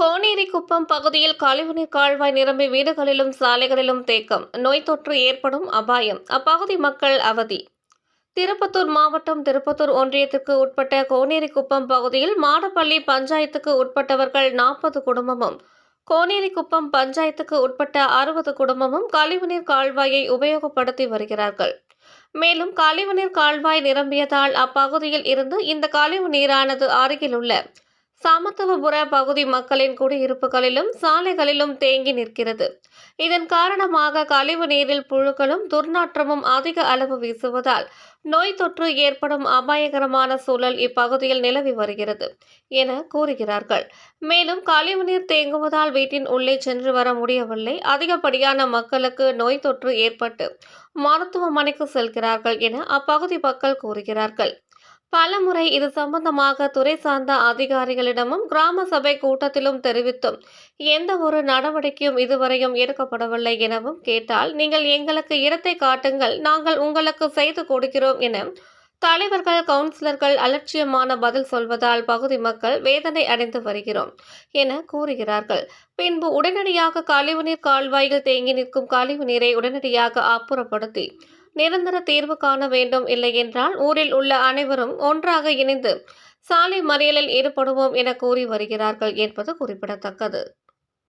கோனேரி குப்பம் பகுதியில் கழிவுநீர் கால்வாய் நிரம்பி வீடுகளிலும் சாலைகளிலும் தேக்கம். நோய் தொற்று ஏற்படும் அபாயம். அப்பகுதி மக்கள் அவதி. திருப்பத்தூர் மாவட்டம் திருப்பத்தூர் ஒன்றியத்துக்கு உட்பட்ட கோனேரி குப்பம் பகுதியில் மாடப்பள்ளி பஞ்சாயத்துக்கு உட்பட்டவர்கள் நாற்பது குடும்பமும் கோனேரி குப்பம் பஞ்சாயத்துக்கு உட்பட்ட அறுபது குடும்பமும் கழிவுநீர் கால்வாயை உபயோகப்படுத்தி வருகிறார்கள். மேலும் கழிவுநீர் கால்வாய் நிரம்பியதால் அப்பகுதியில் இருந்து இந்த கழிவு நீரானது அருகிலுள்ள சமத்துவபுர பகுதி மக்களின் குடியிருப்புகளிலும் சாலைகளிலும் தேங்கி நிற்கிறது. இதன் காரணமாக கழிவு நீரில் புழுக்களும் துர்நாற்றமும் அதிக அளவு வீசுவதால் நோய் தொற்று ஏற்படும் அபாயகரமான சூழல் இப்பகுதியில் நிலவி வருகிறது என கூறுகிறார்கள். மேலும் கழிவு நீர் தேங்குவதால் வீட்டின் உள்ளே சென்று வர முடியவில்லை. அதிகப்படியான மக்களுக்கு நோய் தொற்று ஏற்பட்டு மருத்துவமனைக்கு செல்கிறார்கள் என அப்பகுதி மக்கள் கூறுகிறார்கள். பலமுறை இது சம்பந்தமாக துறை சார்ந்த அதிகாரிகளிடமும் கிராம சபை கூட்டத்திலும் தெரிவித்தும் எந்த ஒரு நடவடிக்கையும் இதுவரையும் எடுக்கப்படவில்லை எனவும் கேட்டால் நீங்கள் எங்களுக்கு இடத்தை காட்டுங்கள் நாங்கள் உங்களுக்கு செய்து கொடுக்கிறோம் என தலைவர்கள் கவுன்சிலர்கள் அலட்சியமான பதில் சொல்வதால் பகுதி மக்கள் வேதனை அடைந்து வருகிறோம் என கூறுகிறார்கள். பின்பு உடனடியாக கழிவுநீர் கால்வாயில் தேங்கி நிற்கும் கழிவு நீரை உடனடியாக அப்புறப்படுத்தி நிரந்தர தீர்வு காண வேண்டும் இல்லை என்றால் ஊரில் உள்ள அனைவரும் ஒன்றாக இணைந்து சாலை மறியலில் ஈடுபடுவோம் என கூறி வருகிறார்கள் என்பது குறிப்பிடத்தக்கது.